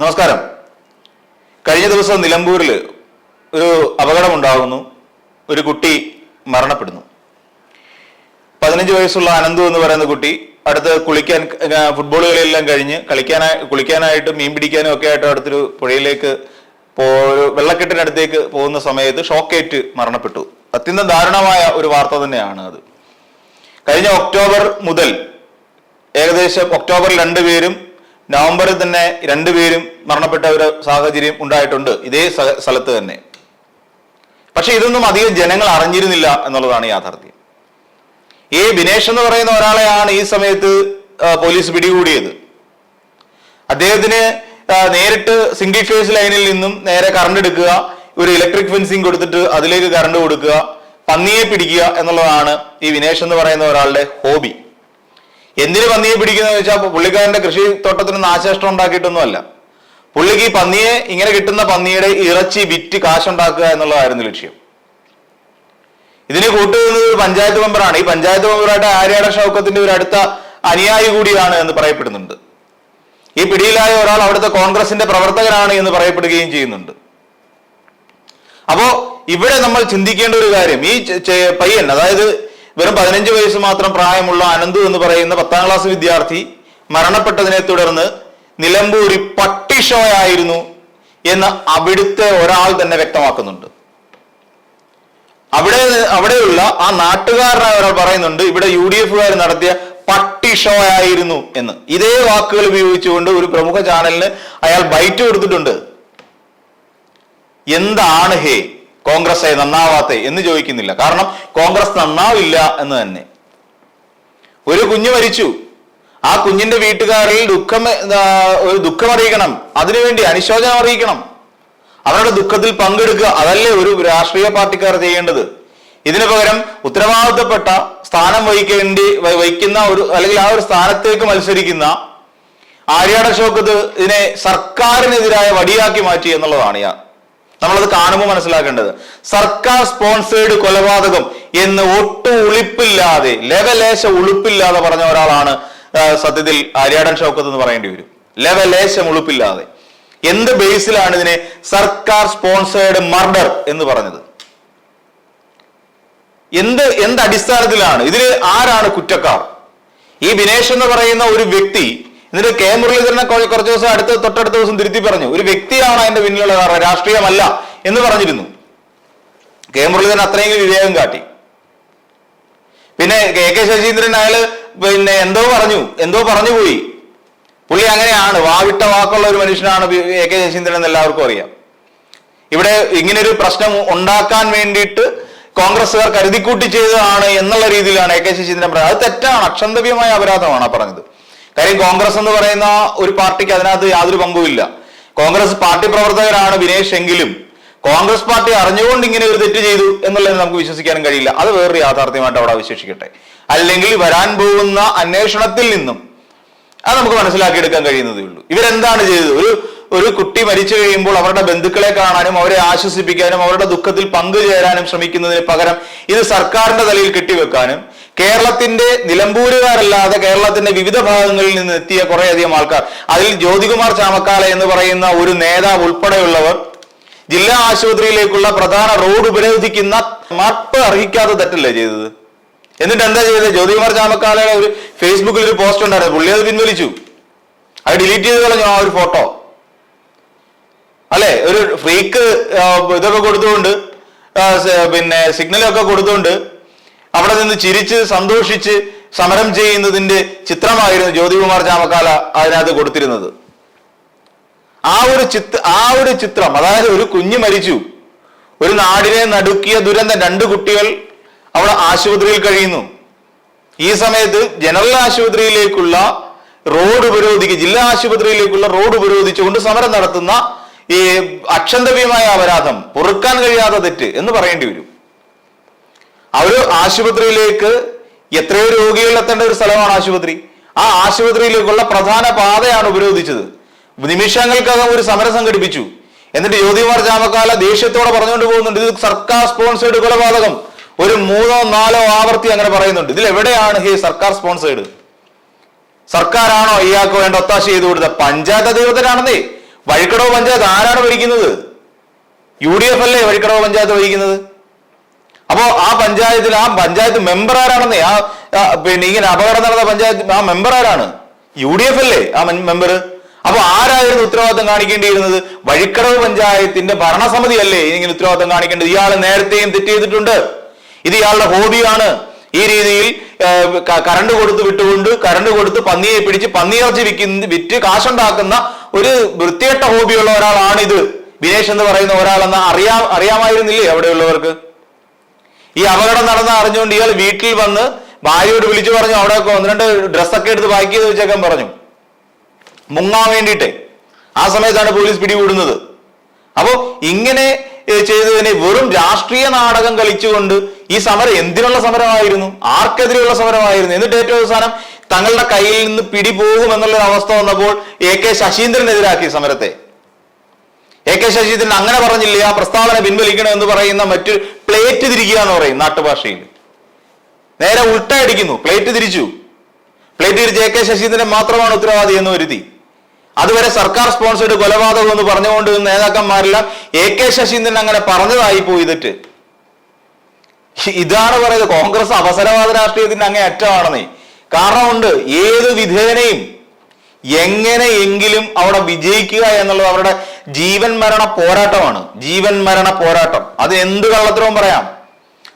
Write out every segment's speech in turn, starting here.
നമസ്കാരം. കഴിഞ്ഞ ദിവസം നിലമ്പൂരിൽ ഒരു അപകടമുണ്ടാകുന്നു ഒരു കുട്ടി മരണപ്പെടുന്നു. പതിനഞ്ച് വയസ്സുള്ള അനന്തു എന്ന് പറയുന്ന കുട്ടി അടുത്ത് കുളിക്കാൻ ഫുട്ബോൾ കളിയെല്ലാം കഴിഞ്ഞ് കളിക്കാനായി കുളിക്കാനായിട്ട് മീൻ പിടിക്കാനും ഒക്കെ ആയിട്ട് അടുത്തൊരു പുഴയിലേക്ക് പോ വെള്ളക്കെട്ടിനടുത്തേക്ക് പോകുന്ന സമയത്ത് ഷോക്കേറ്റ് മരണപ്പെട്ടു. അത്യന്തം ദാരുണമായ ഒരു വാർത്ത തന്നെയാണ് അത്. കഴിഞ്ഞ ഒക്ടോബർ മുതൽ ഏകദേശം ഒക്ടോബർ രണ്ടുപേരും നവംബറിൽ തന്നെ രണ്ടുപേരും മരണപ്പെട്ട ഒരു സാഹചര്യം ഉണ്ടായിട്ടുണ്ട്. ഇതേ സ്ഥ- സ്ഥലത്ത് തന്നെ. പക്ഷെ ഇതൊന്നും അധികം ജനങ്ങൾ അറിഞ്ഞിരുന്നില്ല എന്നുള്ളതാണ് യാഥാർത്ഥ്യം. ഈ ബിനേഷ് എന്ന് പറയുന്ന ഒരാളെയാണ് ഈ സമയത്ത് പോലീസ് പിടികൂടിയത്. അദ്ദേഹത്തിന് നേരിട്ട് സിംഗിൾ ഫേസ് ലൈനിൽ നിന്നും നേരെ കറണ്ട് എടുക്കുക ഒരു ഇലക്ട്രിക് ഫെൻസിങ് കൊടുത്തിട്ട് അതിലേക്ക് കറണ്ട് കൊടുക്കുക പന്നിയെ പിടിക്കുക എന്നുള്ളതാണ് ഈ വിനേഷ് എന്ന് പറയുന്ന ഒരാളുടെ ഹോബി എന്തിന് പന്നിയെ പിടിക്കുന്നത് വെച്ചാൽ പുള്ളിക്കാരന്റെ കൃഷി തോട്ടത്തിന് നാശനഷ്ടം ഉണ്ടാക്കിയിട്ടൊന്നുമല്ല. പുള്ളിക്ക് ഈ പന്നിയെ ഇങ്ങനെ കിട്ടുന്ന പന്നിയുടെ ഇറച്ചി വിറ്റ് കാശുണ്ടാക്കുക എന്നുള്ളതായിരുന്നു ലക്ഷ്യം. ഇതിന് കൂട്ടുന്നത് ഒരു പഞ്ചായത്ത് മെമ്പറാണ്. ഈ പഞ്ചായത്ത് മെമ്പറായിട്ട് ആര്യാട ഷൗക്കത്തിന്റെ ഒരു അടുത്ത അനുയായി കൂടിയാണ് എന്ന് പറയപ്പെടുന്നുണ്ട്. ഈ പിടിയിലായ ഒരാൾ അവിടുത്തെ കോൺഗ്രസിന്റെ പ്രവർത്തകനാണ് എന്ന് പറയപ്പെടുകയും ചെയ്യുന്നുണ്ട്. അപ്പോ ഇവിടെ നമ്മൾ ചിന്തിക്കേണ്ട ഒരു കാര്യം ഈ പയ്യൻ അതായത് വെറും പതിനഞ്ച് വയസ്സ് മാത്രം പ്രായമുള്ള അനന്തു എന്ന് പറയുന്ന പത്താം ക്ലാസ് വിദ്യാർത്ഥി മരണപ്പെട്ടതിനെ തുടർന്ന് നിലമ്പൂരി പട്ടിഷോയായിരുന്നു എന്ന് അവിടുത്തെ ഒരാൾ തന്നെ വ്യക്തമാക്കുന്നുണ്ട്. അവിടെ അവിടെയുള്ള ആ നാട്ടുകാരനായ ഒരാൾ പറയുന്നുണ്ട് ഇവിടെ യു ഡി എഫുകാർ നടത്തിയ പട്ടി ഷോ ആയിരുന്നു എന്ന്. ഇതേ വാക്കുകൾ ഉപയോഗിച്ചുകൊണ്ട് ഒരു പ്രമുഖ ചാനലിന് അയാൾ ബൈറ്റ് കൊടുത്തിട്ടുണ്ട്. എന്താണ് ഹേ? കോൺഗ്രസ് നന്നാവാത്തെ എന്ന് ചോദിക്കുന്നില്ല. കാരണം കോൺഗ്രസ് നന്നാവില്ല എന്ന് തന്നെ. ഒരു കുഞ്ഞ് മരിച്ചു. ആ കുഞ്ഞിന്റെ വീട്ടുകാരിൽ ദുഃഖം ഒരു ദുഃഖം അറിയിക്കണം അതിനുവേണ്ടി അനുശോചനം അറിയിക്കണം. അവരുടെ ദുഃഖത്തിൽ പങ്കെടുക്കുക അതല്ലേ ഒരു രാഷ്ട്രീയ പാർട്ടിക്കാർ ചെയ്യേണ്ടത്. ഇതിനു പകരം ഉത്തരവാദിത്തപ്പെട്ട സ്ഥാനം വഹിക്കേണ്ടി വഹിക്കുന്ന ഒരു അല്ലെങ്കിൽ ആ ഒരു സ്ഥാനത്തേക്ക് മത്സരിക്കുന്ന ആര്യാട ഷോക്കത്ത് ഇതിനെ സർക്കാരിനെതിരായ വടിയാക്കി മാറ്റി എന്നുള്ളതാണ് ഞാൻ നമ്മളത് കാണുമ്പോൾ മനസ്സിലാക്കേണ്ടത്. സർക്കാർ സ്പോൺസേഡ് കൊലപാതകം എന്ന് ഒട്ടും ഉളിപ്പില്ലാതെ ലെവലേശ ഉളുപ്പില്ലാതെ പറഞ്ഞ ഒരാളാണ് സത്യത്തിൽ ആര്യാടൻ ഷൗക്കത്ത് എന്ന് പറയേണ്ടി വരും. ലവലേശം ഉളുപ്പില്ലാതെ. എന്ത് ബേസിലാണ് ഇതിനെ സർക്കാർ സ്പോൺസേഡ് മർഡർ എന്ന് പറഞ്ഞത്? എന്ത് എന്ത് അടിസ്ഥാനത്തിലാണ്? ഇതിൽ ആരാണ് കുറ്റക്കാർ? ഈ വിനേഷ് എന്ന് പറയുന്ന ഒരു വ്യക്തി എന്നിട്ട് കെ മുരളീധരനെ കുറച്ച് ദിവസം അടുത്ത തൊട്ടടുത്ത ദിവസം തിരുത്തി പറഞ്ഞു. ഒരു വ്യക്തിയാണ് അതിന്റെ പിന്നിലുള്ള കാരണം. രാഷ്ട്രീയമല്ല എന്ന് പറഞ്ഞിരുന്നു. കെ മുരളീധരൻ അത്രയെങ്കിലും വിവേകം കാട്ടി. പിന്നെ കെ കെ ശശീന്ദ്രൻ അയാൾ പിന്നെ എന്തോ പറഞ്ഞു എന്തോ പറഞ്ഞു പോയി. പുള്ളി അങ്ങനെയാണ്. വാവിട്ട വാക്കുള്ള ഒരു മനുഷ്യനാണ് എ കെ ശശീന്ദ്രൻ എന്ന് എല്ലാവർക്കും അറിയാം. ഇവിടെ ഇങ്ങനൊരു പ്രശ്നം ഉണ്ടാക്കാൻ വേണ്ടിയിട്ട് കോൺഗ്രസ്സുകാർ കരുതിക്കൂട്ടി ചെയ്തതാണ് എന്നുള്ള രീതിയിലാണ് എ കെ ശശീന്ദ്രൻ പറഞ്ഞത്. അത് തെറ്റാണ്. അക്ഷന്തവ്യമായ അപരാധമാണ് പറഞ്ഞത്. കാര്യം കോൺഗ്രസ് എന്ന് പറയുന്ന ഒരു പാർട്ടിക്ക് അതിനകത്ത് യാതൊരു പങ്കുമില്ല കോൺഗ്രസ് പാർട്ടി പ്രവർത്തകരാണ് വിനേഷ് എങ്കിലും കോൺഗ്രസ് പാർട്ടി അറിഞ്ഞുകൊണ്ട് ഇങ്ങനെ ഒരു തെറ്റ് ചെയ്തു എന്നുള്ളത് നമുക്ക് വിശ്വസിക്കാനും കഴിയില്ല. അത് വേറൊരു യാഥാർത്ഥ്യമായിട്ട് അവിടെ വിശേഷിക്കട്ടെ അല്ലെങ്കിൽ വരാൻ പോകുന്ന അന്വേഷണത്തിൽ നിന്നും അത് നമുക്ക് മനസ്സിലാക്കിയെടുക്കാൻ കഴിയുന്നതേ ഉള്ളൂ. ഇവരെന്താണ് ചെയ്തത്? ഒരു ഒരു കുട്ടി മരിച്ചു കഴിയുമ്പോൾ അവരുടെ ബന്ധുക്കളെ കാണാനും അവരെ ആശ്വസിപ്പിക്കാനും അവരുടെ ദുഃഖത്തിൽ പങ്കുചേരാനും ശ്രമിക്കുന്നതിന് പകരം ഇത് സർക്കാരിന്റെ തലയിൽ കെട്ടിവെക്കാനും കേരളത്തിന്റെ നിലമ്പൂരുകാരല്ലാതെ കേരളത്തിന്റെ വിവിധ ഭാഗങ്ങളിൽ നിന്ന് എത്തിയ കുറേയധികം ആൾക്കാർ. അതിൽ ജ്യോതികുമാർ ചാമക്കാല എന്ന് പറയുന്ന ഒരു നേതാവ് ഉൾപ്പെടെയുള്ളവർ ജില്ലാ ആശുപത്രിയിലേക്കുള്ള പ്രധാന റോഡ് ഉപരോധിക്കുന്ന മാപ്പ് അർഹിക്കാത്ത തെറ്റല്ലേ ചെയ്തത്? എന്നിട്ട് എന്താ ചെയ്തത്? ജ്യോതികുമാർ ചാമക്കാലയുടെ ഒരു ഫേസ്ബുക്കിൽ ഒരു പോസ്റ്റ് ഉണ്ടായിരുന്നു. പുള്ളി അത് പിൻവലിച്ചു. അത് ഡിലീറ്റ് ചെയ്ത് കളഞ്ഞു ആ ഒരു ഫോട്ടോ. അല്ലെ? ഒരു ഫ്രീക്ക് ഇതൊക്കെ കൊടുത്തുകൊണ്ട് പിന്നെ സിഗ്നലൊക്കെ കൊടുത്തുകൊണ്ട് അവിടെ നിന്ന് ചിരിച്ച് സന്തോഷിച്ച് സമരം ചെയ്യുന്നതിന്റെ ചിത്രമായിരുന്നു ജ്യോതികുമാർ ചാമക്കാല അതിനകത്ത് കൊടുത്തിരുന്നത്. ആ ഒരു ചിത്ര ആ ഒരു ചിത്രം അതായത് ഒരു കുഞ്ഞ് മരിച്ചു. ഒരു നാടിനെ നടുക്കിയ ദുരന്തം രണ്ട് കുട്ടികൾ അവിടെ ആശുപത്രിയിൽ കഴിയുന്നു. ഈ സമയത്ത് ജനറൽ ആശുപത്രിയിലേക്കുള്ള റോഡ് ഉപരോധിക്കുക ജില്ലാ ആശുപത്രിയിലേക്കുള്ള റോഡ് ഉപരോധിച്ചുകൊണ്ട് സമരം നടത്തുന്ന ഈ അക്ഷന്തവ്യമായ അപരാധം പൊറുക്കാൻ കഴിയാത്ത തെറ്റ് എന്ന് പറയേണ്ടി വരും. ഒരു ആശുപത്രിയിലേക്ക് എത്രയോ രോഗികൾ എത്തേണ്ട ഒരു സ്ഥലമാണ് ആശുപത്രി. ആ ആശുപത്രിയിലേക്കുള്ള പ്രധാന പാതയാണ് ഉപരോധിച്ചത്. നിമിഷങ്ങൾക്കകം ഒരു സമരം സംഘടിപ്പിച്ചു. എന്നിട്ട് യോധിമാർ ചാമക്കാല ദേഷ്യത്തോടെ പറഞ്ഞുകൊണ്ട് പോകുന്നുണ്ട്. ഇത് സർക്കാർ സ്പോൺസേഡ് കൊലപാതകം. ഒരു മൂന്നോ നാലോ ആവർത്തി അങ്ങനെ പറയുന്നുണ്ട്. ഇതിൽ എവിടെയാണ് ഹേ സർക്കാർ സ്പോൺസേഡ്? സർക്കാരാണോ ഇയാൾക്ക് വേണ്ട ഒത്താശ ചെയ്തു കൊടുത്ത പഞ്ചായത്ത് അധികൃതരാണെന്നേ. വഴിക്കടവ് പഞ്ചായത്ത് ആരാണ് ഭരിക്കുന്നത്? യു ഡി എഫ് അല്ലേ വഴിക്കടവ് പഞ്ചായത്ത് ഭരിക്കുന്നത്? അപ്പോ ആ പഞ്ചായത്തിൽ ആ പഞ്ചായത്ത് മെമ്പർ ആരാണെന്ന്? ആ പിന്നെ ഇങ്ങനെ അപകടം നടന്ന പഞ്ചായത്ത് ആ മെമ്പർ ആരാണ്? യു ഡി എഫ് അല്ലേ ആ മെമ്പർ അപ്പൊ ആരായിരുന്നു ഉത്തരവാദിത്തം കാണിക്കേണ്ടിയിരുന്നത്? വഴിക്കടവ് പഞ്ചായത്തിന്റെ ഭരണസമിതി അല്ലേ ഇങ്ങനെ ഉത്തരവാദിത്തം കാണിക്കേണ്ടത്? ഇയാൾ നേരത്തെയും തെറ്റ് ചെയ്തിട്ടുണ്ട്. ഇത് ഇയാളുടെ ഹോബിയാണ്. ഈ രീതിയിൽ കറണ്ട് കൊടുത്ത് വിട്ടുകൊണ്ട് കറണ്ട് കൊടുത്ത് പന്നിയെ പിടിച്ച് പന്നിയിറച്ചി വിൽക്കുന്ന വിറ്റ് കാശുണ്ടാക്കുന്ന ഒരു വൃത്തികെട്ട ഹോബിയുള്ള ഒരാളാണ് ഇത് ബിനേഷ് എന്ന് പറയുന്ന ഒരാളെന്ന് അറിയാ അറിയാമായിരുന്നില്ലേ അവിടെയുള്ളവർക്ക്? ഈ അപകടം നടന്ന അറിഞ്ഞുകൊണ്ട് ഇയാൾ വീട്ടിൽ വന്ന് ഭാര്യയോട് വിളിച്ചു പറഞ്ഞു അവിടെ ഒന്ന് രണ്ട് ഡ്രസ്സൊക്കെ എടുത്ത് പാക്ക് ചെയ്ത് വെച്ചേക്കാൻ പറഞ്ഞു. മുങ്ങാൻ വേണ്ടിയിട്ട്. ആ സമയത്താണ് പോലീസ് പിടികൂടുന്നത്. അപ്പോ ഇങ്ങനെ ചെയ്തതിനെ വെറും രാഷ്ട്രീയ നാടകം കളിച്ചുകൊണ്ട് ഈ സമരം എന്തിനുള്ള സമരമായിരുന്നു? ആർക്കെതിരെയുള്ള സമരമായിരുന്നു? എന്നിട്ട് ഏറ്റവും അവസാനം തങ്ങളുടെ കയ്യിൽ നിന്ന് പിടി എന്നുള്ള അവസ്ഥ വന്നപ്പോൾ എ കെ ശശീന്ദ്രനെതിരാക്കി സമരത്തെ. എ കെ ശശീന്ദ്രൻ അങ്ങനെ പറഞ്ഞില്ല ആ പ്രസ്താവന പിൻവലിക്കണം എന്ന് പറയുന്ന മറ്റു പ്ലേറ്റ് തിരിക്കുക എന്ന് പറയും നാട്ടുഭാഷയിൽ. നേരെ ഉൾട്ടയടിക്കുന്നു പ്ലേറ്റ് തിരിച്ചു. പ്ലേറ്റ് തിരിച്ച് എ കെ ശശീന്ദ്രൻ മാത്രമാണ് ഉത്തരവാദി എന്ന് വരുത്തി. അതുവരെ സർക്കാർ സ്പോൺസേഡ് കൊലപാതകം എന്ന് പറഞ്ഞുകൊണ്ട് നേതാക്കന്മാരെല്ലാം എ കെ ശശീന്ദ്രൻ അങ്ങനെ പറഞ്ഞതായി പോയി തെറ്റ്. ഇതാണ് പറയുന്നത് കോൺഗ്രസ് അവസരവാദ രാഷ്ട്രീയത്തിന്റെ അങ്ങേ അറ്റമാണെന്നേ കാരണമുണ്ട് ഏത് വിധേനയും എങ്ങനെയെങ്കിലും അവിടെ വിജയിക്കുക എന്നുള്ളത് അവരുടെ ജീവൻ മരണ പോരാട്ടമാണ്. ജീവൻ മരണ പോരാട്ടം. അത് എന്ത് കള്ളത്തിലും പറയാം.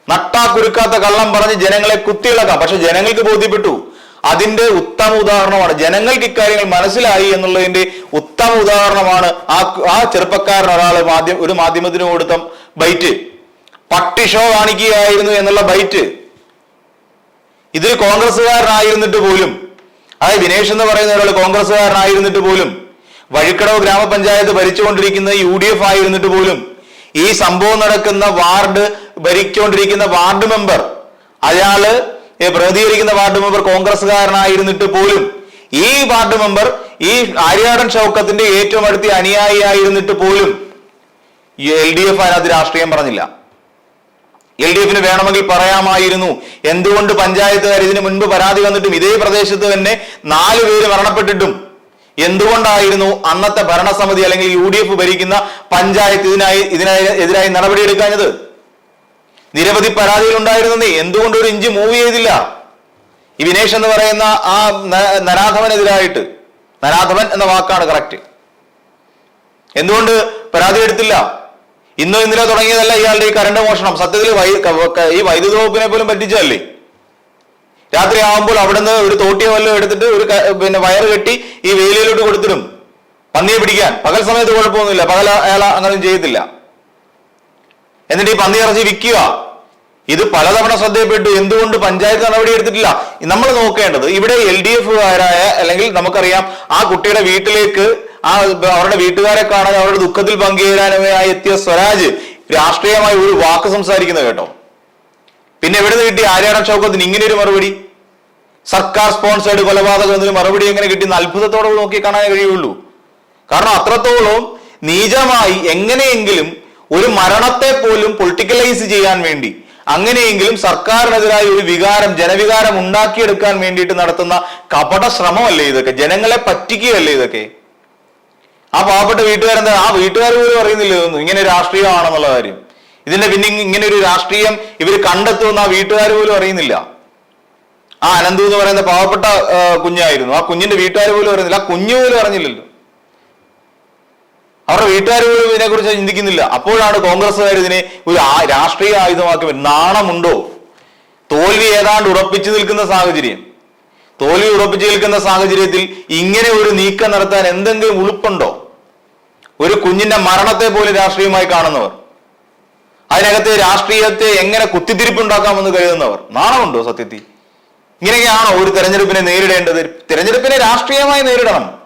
നട്ടാ കുരുക്കാത്ത കള്ളം പറഞ്ഞ് ജനങ്ങളെ കുത്തിയിളക്കാം. പക്ഷെ ജനങ്ങൾക്ക് ബോധ്യപ്പെട്ടു. അതിന്റെ ഉത്തമ ഉദാഹരണമാണ്. ജനങ്ങൾക്ക് ഇക്കാര്യങ്ങൾ മനസ്സിലായി എന്നുള്ളതിന്റെ ഉത്തമ ഉദാഹരണമാണ് ആ ആ ചെറുപ്പക്കാരൻ ഒരാൾ മാധ്യമ ഒരു മാധ്യമത്തിന് കൊടുത്ത ബൈറ്റ്. പട്ടി ഷോ കാണിക്കുകയായിരുന്നു എന്നുള്ള ബൈറ്റ്. ഇതിൽ കോൺഗ്രസ്സുകാരനായിരുന്നിട്ട് പോലും അതായത് വിനേഷ് എന്ന് പറയുന്ന ഒരാൾ കോൺഗ്രസ്സുകാരനായിരുന്നിട്ട് പോലും വഴിക്കടവ് ഗ്രാമപഞ്ചായത്ത് ഭരിച്ചുകൊണ്ടിരിക്കുന്ന യു ഡി എഫ് ആയിരുന്നിട്ട് പോലും ഈ സംഭവം നടക്കുന്ന വാർഡ് ഭരിച്ചുകൊണ്ടിരിക്കുന്ന വാർഡ് മെമ്പർ അയാൾ പ്രതികരിക്കുന്ന വാർഡ് മെമ്പർ കോൺഗ്രസ്സുകാരനായിരുന്നിട്ട് പോലും ഈ വാർഡ് മെമ്പർ ഈ ആര്യാടൻ ഷൗക്കത്തിന്റെ ഏറ്റവും അടുത്ത അനുയായി ആയിരുന്നിട്ട് പോലും എൽ ഡി എഫ് അതിനകത്ത് രാഷ്ട്രീയം പറഞ്ഞില്ല. എൽ ഡി എഫിന് വേണമെങ്കിൽ പറയാമായിരുന്നു. എന്തുകൊണ്ട് പഞ്ചായത്തുകാർ ഇതിനു മുൻപ് പരാതി വന്നിട്ടും ഇതേ പ്രദേശത്ത് തന്നെ നാല് പേര് മരണപ്പെട്ടിട്ടും? എന്തുകൊണ്ടായിരുന്നു അന്നത്തെ ഭരണസമിതി അല്ലെങ്കിൽ യു ഡി എഫ് ഭരിക്കുന്ന പഞ്ചായത്ത് ഇതിനായി ഇതിനായി എതിരായി നടപടിയെടുക്കാഞ്ഞത്? നിരവധി പരാതികൾ ഉണ്ടായിരുന്നേ എന്തുകൊണ്ട് ഒരു ഇഞ്ച് മൂവ് ചെയ്തില്ല? ഈ വിനേഷ് എന്ന് പറയുന്ന ആ നരാധവനെതിരായിട്ട്. നരാധവൻ എന്ന വാക്കാണ് കറക്റ്റ് എന്തുകൊണ്ട് പരാതി എടുത്തില്ല? ഇന്നോ ഇന്നലെ തുടങ്ങിയതല്ല ഇയാളുടെ ഈ കരണ്ട് മോഷണം. സത്യത്തിൽ ഈ വൈദ്യുതി വകുപ്പിനെ പോലും പറ്റിച്ചതല്ലേ? രാത്രി ആവുമ്പോൾ അവിടുന്ന് ഒരു തോട്ടിയ വല്ലതും എടുത്തിട്ട് ഒരു പിന്നെ വയറ് കെട്ടി ഈ വേലിയിലോട്ട് കൊടുത്തിടും. പന്നിയെ പിടിക്കാൻ. പകൽ സമയത്ത് കുഴപ്പമൊന്നുമില്ല. പകൽ അയാൾ അങ്ങനെ ചെയ്യത്തില്ല എന്നിട്ട് ഈ പന്നി ഇറച്ചി വിൽക്കുക. ഇത് പലതവണ ശ്രദ്ധയപ്പെട്ടു എന്തുകൊണ്ട് പഞ്ചായത്ത് നടപടി എടുത്തിട്ടില്ല? നമ്മൾ നോക്കേണ്ടത് ഇവിടെ എൽ ഡി എഫുകാരായ അല്ലെങ്കിൽ നമുക്കറിയാം ആ കുട്ടിയുടെ വീട്ടിലേക്ക് ആ അവരുടെ വീട്ടുകാരെ കാണാൻ അവരുടെ ദുഃഖത്തിൽ പങ്കുചേരാനുമായി എത്തിയ സ്വരാജ് രാഷ്ട്രീയമായി ഒരു വാക്ക് സംസാരിക്കുന്നത് കേട്ടോ. പിന്നെ എവിടെ നിന്ന് കിട്ടി? ആര്യാണ ചൗക്കത്തിന് ഇങ്ങനെ ഒരു മറുപടി. സർക്കാർ സ്പോൺസേഡ് കൊലപാതകം എന്നൊരു മറുപടി എങ്ങനെ കിട്ടി? കിട്ടിയെന്ന് അത്ഭുതത്തോടെ നോക്കി കാണാൻ കഴിയുള്ളൂ. കാരണം അത്രത്തോളം നീചമായി എങ്ങനെയെങ്കിലും ഒരു മരണത്തെ പോലും പൊളിറ്റിക്കലൈസ് ചെയ്യാൻ വേണ്ടി അങ്ങനെയെങ്കിലും സർക്കാരിനെതിരായ ഒരു വികാരം ജനവികാരം ഉണ്ടാക്കിയെടുക്കാൻ വേണ്ടിയിട്ട് നടത്തുന്ന കപട ശ്രമമല്ലേ ഇതൊക്കെ? ജനങ്ങളെ പറ്റിക്കുകയല്ലേ ഇതൊക്കെ? ആ പാവപ്പെട്ട വീട്ടുകാരെന്താ? ആ വീട്ടുകാർ പോലും അറിയുന്നില്ല ഇതൊന്നും? ഇങ്ങനെ രാഷ്ട്രീയമാണെന്നുള്ള കാര്യം. ഇതിന്റെ പിന്നെ ഇങ്ങനെ ഒരു രാഷ്ട്രീയം ഇവർ കണ്ടെത്തുമെന്ന് ആ വീട്ടുകാർ പോലും അറിയുന്നില്ല. ആ അനന്തു എന്ന് പറയുന്ന പാവപ്പെട്ട കുഞ്ഞായിരുന്നു. ആ കുഞ്ഞിന്റെ വീട്ടുകാർ പോലും അറിയുന്നില്ല. ആ കുഞ്ഞു പോലും അറിഞ്ഞില്ലല്ലോ. അവരുടെ വീട്ടുകാർ പോലും ഇതിനെക്കുറിച്ച് ചിന്തിക്കുന്നില്ല. അപ്പോഴാണ് കോൺഗ്രസ്സുകാർ ഇതിനെ ഒരു രാഷ്ട്രീയ ആയുധമാക്കി. നാണമുണ്ടോ? തോൽവി ഏതാണ്ട് ഉറപ്പിച്ചു നിൽക്കുന്ന സാഹചര്യം. തോൽവി ഉറപ്പിച്ചു നിൽക്കുന്ന സാഹചര്യത്തിൽ ഇങ്ങനെ ഒരു നീക്കം നടത്താൻ എന്തെങ്കിലും ഉളുപ്പുണ്ടോ? ഒരു കുഞ്ഞിന്റെ മരണത്തെ പോലെ രാഷ്ട്രീയമായി കാണുന്നവർ. അതിനകത്തെ രാഷ്ട്രീയത്തെ എങ്ങനെ കുത്തിത്തിരിപ്പുണ്ടാക്കാമെന്ന് കരുതുന്നവർ. നാണമുണ്ടോ സത്യത്തിൽ? ഇങ്ങനെയൊക്കെയാണോ ഒരു തെരഞ്ഞെടുപ്പിനെ നേരിടേണ്ടത്? തെരഞ്ഞെടുപ്പിനെ രാഷ്ട്രീയമായി നേരിടണം.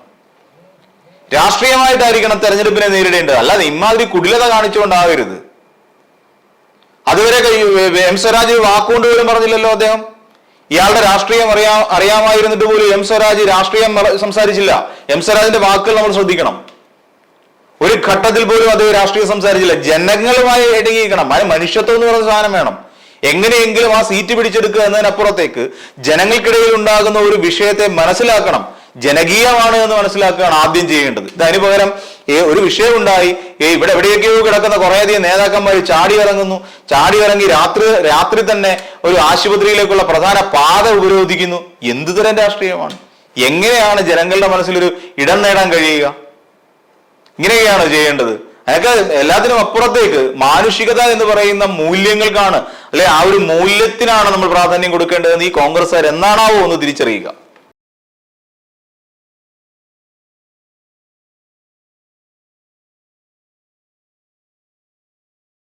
രാഷ്ട്രീയമായിട്ടായിരിക്കണം തെരഞ്ഞെടുപ്പിനെ നേരിടേണ്ടത്. അല്ലാതെ ഇമാതിരി കുടിലത കാണിച്ചുകൊണ്ടാവരുത്. അതുവരെ എം സ്വരാജ് വാക്കുകൊണ്ട് പോലും പറഞ്ഞില്ലല്ലോ അദ്ദേഹം. ഇയാളുടെ രാഷ്ട്രീയം അറിയാ അറിയാമായിരുന്നിട്ട് പോലും എം സ്വരാജ് രാഷ്ട്രീയം സംസാരിച്ചില്ല. എം സ്വരാജിന്റെ വാക്കുകൾ നമ്മൾ ശ്രദ്ധിക്കണം. ഒരു ഘട്ടത്തിൽ പോലും അത് രാഷ്ട്രീയം സംസാരിച്ചില്ല. ജനങ്ങളുമായി ഇടങ്ങിയിരിക്കണം. അതിന് മനുഷ്യത്വം എന്ന് പറയുന്ന സാധനം വേണം. എങ്ങനെയെങ്കിലും ആ സീറ്റ് പിടിച്ചെടുക്കുക എന്നതിനപ്പുറത്തേക്ക് ജനങ്ങൾക്കിടയിൽ ഉണ്ടാകുന്ന ഒരു വിഷയത്തെ മനസ്സിലാക്കണം. ജനകീയമാണ് എന്ന് മനസ്സിലാക്കുകയാണ് ആദ്യം ചെയ്യേണ്ടത്. ഇതിന് പകരം ഒരു വിഷയം ഉണ്ടായി. ഏ ഇവിടെ എവിടെയൊക്കെയോ കിടക്കുന്ന കുറേയധികം നേതാക്കന്മാർ ചാടി ഇറങ്ങുന്നു. ചാടി ഇറങ്ങി രാത്രി രാത്രി തന്നെ ഒരു ആശുപത്രിയിലേക്കുള്ള പ്രധാന പാത ഉപരോധിക്കുന്നു. എന്തു തരം രാഷ്ട്രീയമാണ്? എങ്ങനെയാണ് ജനങ്ങളുടെ മനസ്സിലൊരു ഇടം നേടാൻ കഴിയുക? ഇങ്ങനെയൊക്കെയാണോ ചെയ്യേണ്ടത്? അതൊക്കെ എല്ലാത്തിനും അപ്പുറത്തേക്ക് മാനുഷികത എന്ന് പറയുന്ന മൂല്യങ്ങൾക്കാണ്. അല്ലെ ആ ഒരു മൂല്യത്തിനാണ് നമ്മൾ പ്രാധാന്യം കൊടുക്കേണ്ടതെന്ന് ഈ കോൺഗ്രസ്സുകാർ എന്നാണാവോ ഒന്ന് തിരിച്ചറിയുക.